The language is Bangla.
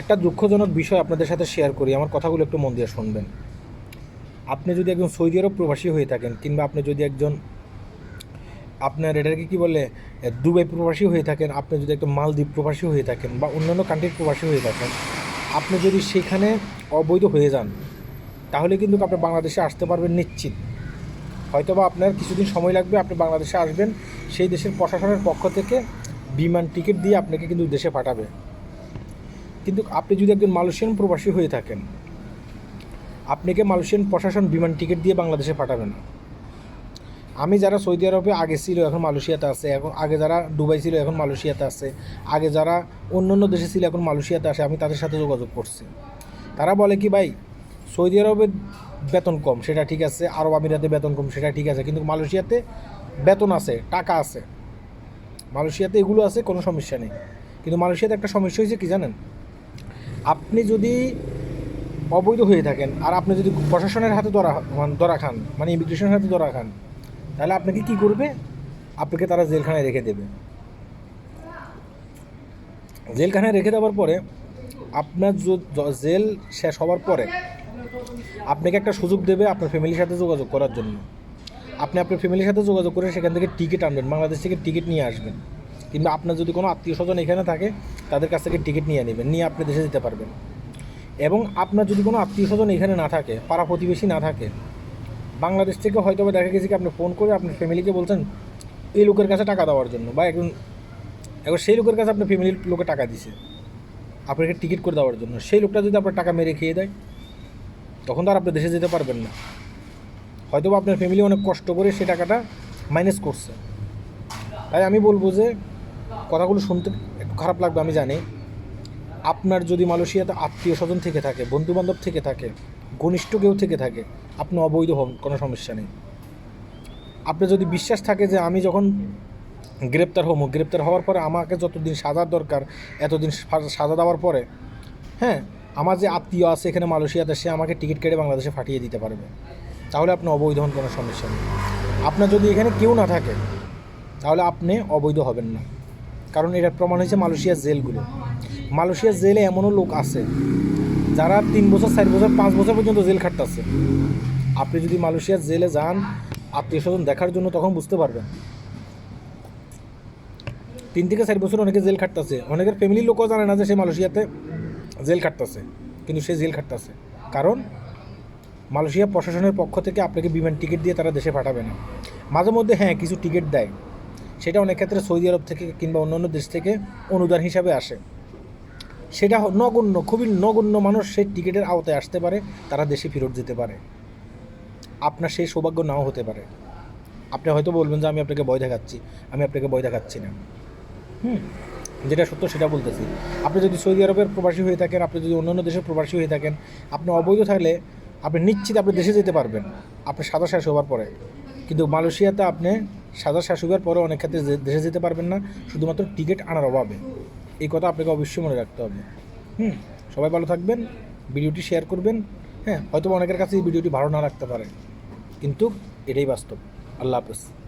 একটা দুঃখজনক বিষয় আপনাদের সাথে শেয়ার করি, আমার কথাগুলো একটু মন দিয়ে শুনবেন। আপনি যদি একজন সৌদি আরব প্রবাসী হয়ে থাকেন, কিংবা আপনি যদি একজন, আপনার এটাকে কী বলে, দুবাই প্রবাসী হয়ে থাকেন, আপনি যদি একটা মালদ্বীপ প্রবাসী হয়ে থাকেন, বা অন্যান্য কান্ট্রির প্রবাসী হয়ে থাকেন, আপনি যদি সেখানে অবৈধ হয়ে যান, তাহলে কিন্তু আপনি বাংলাদেশে আসতে পারবেন নিশ্চিত। হয়তো বা আপনার কিছুদিন সময় লাগবে, আপনি বাংলাদেশে আসবেন, সেই দেশের প্রশাসনের পক্ষ থেকে বিমান টিকিট দিয়ে আপনাকে কিন্তু দেশে পাঠাবে। কিন্তু আপনি যদি একজন মালয়েশিয়ান প্রবাসী হয়ে থাকেন, আপনাকে মালয়েশিয়ান প্রশাসন বিমান টিকিট দিয়ে বাংলাদেশে পাঠাবে না। আমি যারা সৌদি আরবে আগে ছিল, এখন মালয়েশিয়াতে আছে, এখন আগে যারা দুবাই ছিল, এখন মালয়েশিয়াতে আছে, আগে যারা অন্য অন্য দেশে ছিল, এখন মালয়েশিয়াতে আসে আমি তাদের সাথে যোগাযোগ করছি। তারা বলে কি, ভাই, সৌদি আরবে বেতন কম, সেটা ঠিক আছে, আরব আমিরাতে বেতন কম, সেটা ঠিক আছে, কিন্তু মালয়েশিয়াতে বেতন আছে, টাকা আছে। মালয়েশিয়াতে এগুলো আছে, কোনো সমস্যা নেই। কিন্তু মালয়েশিয়াতে একটা সমস্যা হয়েছে কি জানেন? আপনি যদি অবৈধ হয়ে থাকেন, আর আপনি যদি প্রশাসনের হাতে ধরা ধরা খান মানে ইমিগ্রেশনের হাতে ধরা খান, তাহলে আপনাকে কি করবে? আপনাকে তারা জেলখানায় রেখে দেবে। জেলখানায় রেখে দেওয়ার পরে আপনার জেল শেষ হওয়ার পরে আপনাকে একটা সুযোগ দেবে আপনার ফ্যামিলির সাথে যোগাযোগ করার জন্য। আপনি আপনার ফ্যামিলির সাথে যোগাযোগ করে সেখান থেকে টিকিট আনবেন, বাংলাদেশ থেকে টিকিট নিয়ে আসবেন। কিংবা আপনার যদি কোনো আত্মীয় স্বজন এখানে থাকে, তাদের কাছ থেকে টিকিট নিয়ে নেবেন, নিয়ে আপনি দেশে যেতে পারবেন। এবং আপনার যদি কোনো আত্মীয় স্বজন এখানে না থাকে, পাড়া প্রতিবেশী না থাকে, বাংলাদেশ থেকে হয়তো দেখা গেছে কি আপনি ফোন করে আপনার ফ্যামিলিকে বলছেন, এই লোকের কাছে টাকা দেওয়ার জন্য বা একজন এখন সেই লোকের কাছে আপনার ফ্যামিলির লোকে টাকা দিছে, আপনাকে টিকিট করে দেওয়ার জন্য। সেই লোকটা যদি আপনার টাকা মেরে খেয়ে দেয়, তখন তো আর আপনি দেশে যেতে পারবেন না। হয়তো আপনার ফ্যামিলি অনেক কষ্ট করে সেই টাকাটা মাইনাস করছে। তাই আমি বলব যে কথাগুলো শুনতে একটু খারাপ লাগবে, আমি জানি। আপনার যদি মালয়েশিয়াতে আত্মীয় স্বজন থেকে থাকে বন্ধু বান্ধব থেকে থাকে, ঘনিষ্ঠ কেউ থেকে থাকে, আপনি অবৈধ হন, কোনো সমস্যা নেই। আপনার যদি বিশ্বাস থাকে যে আমি যখন গ্রেপ্তার হব, গ্রেপ্তার হওয়ার পরে আমাকে যতদিন সাজার দরকার, এতদিন সাজা দেওয়ার পরে হ্যাঁ আমার যে আত্মীয় আছে এখানে মালয়েশিয়াতে, সে আমাকে টিকিট কেটে বাংলাদেশে ফাটিয়ে দিতে পারবে। তাহলে আপনি অবৈধ হন, কোনো সমস্যা নেই। আপনার যদি এখানে কেউ না থাকে, তাহলে আপনি অবৈধ হবেন না। কারণ এটার প্রমাণ হয়েছে মালয়েশিয়ার জেলগুলো। মালয়েশিয়ার জেলে এমনও লোক আছে, যারা তিন বছর, চার বছর, পাঁচ বছর পর্যন্ত জেল খাটতেছে। আপনি যদি মালয়েশিয়ার জেলে যান, আত্মীয় স্বজন দেখার জন্য তখন বুঝতে পারবেন। তিন থেকে চার বছর অনেকে জেল খাটতেছে। অনেকের ফ্যামিলির লোকও জানে না যে সে মালয়েশিয়াতে জেল খাটতেছে, কিন্তু সে জেল খাটতেছে। কারণ, মালয়েশিয়া প্রশাসনের পক্ষ থেকে আপনাকে বিমান টিকিট দিয়ে তারা দেশে পাঠাবে না। মাঝে মধ্যে হ্যাঁ কিছু টিকিট দেয়। সেটা অনেক ক্ষেত্রে সৌদি আরব থেকে কিংবা অন্যান্য দেশ থেকে অনুদান হিসাবে আসে। সেটা নগণ্য, খুবই নগণ্য মানুষ সেই টিকিটের আওতায় আসতে পারে, তারা দেশে ফেরত যেতে পারে। আপনার সেই সৌভাগ্য নাও হতে পারে। আপনি হয়তো বলবেন যে, আমি আপনাকে ভয় দেখাচ্ছি, আমি আপনাকে ভয় দেখাচ্ছি না। হুম, যেটা সত্য সেটা বলতেছি। আপনি যদি সৌদি আরবের প্রবাসী হয়ে থাকেন, আপনি যদি অন্যান্য দেশের প্রবাসী হয়ে থাকেন, আপনি অবৈধ থাকলে আপনি নিশ্চিত আপনি দেশে যেতে পারবেন। আপনি সাদা শেষ হওয়ার পরে। কিন্তু মালয়েশিয়াতে আপনি সাদা শেষ হওয়ার পরে অনেক ক্ষেত্রে দেশে যেতে পারবেন না, শুধুমাত্র টিকিট আনার অভাবে। এই কথা আপনাকে অবশ্যই মনে রাখতে হবে। হুম, সবাই ভালো থাকবেন, ভিডিওটি শেয়ার করবেন হ্যাঁ হয়তো অনেকের কাছে এই ভিডিওটি ভালো না রাখতে পারে। কিন্তু এটাই বাস্তব। আল্লাহ হাফেজ।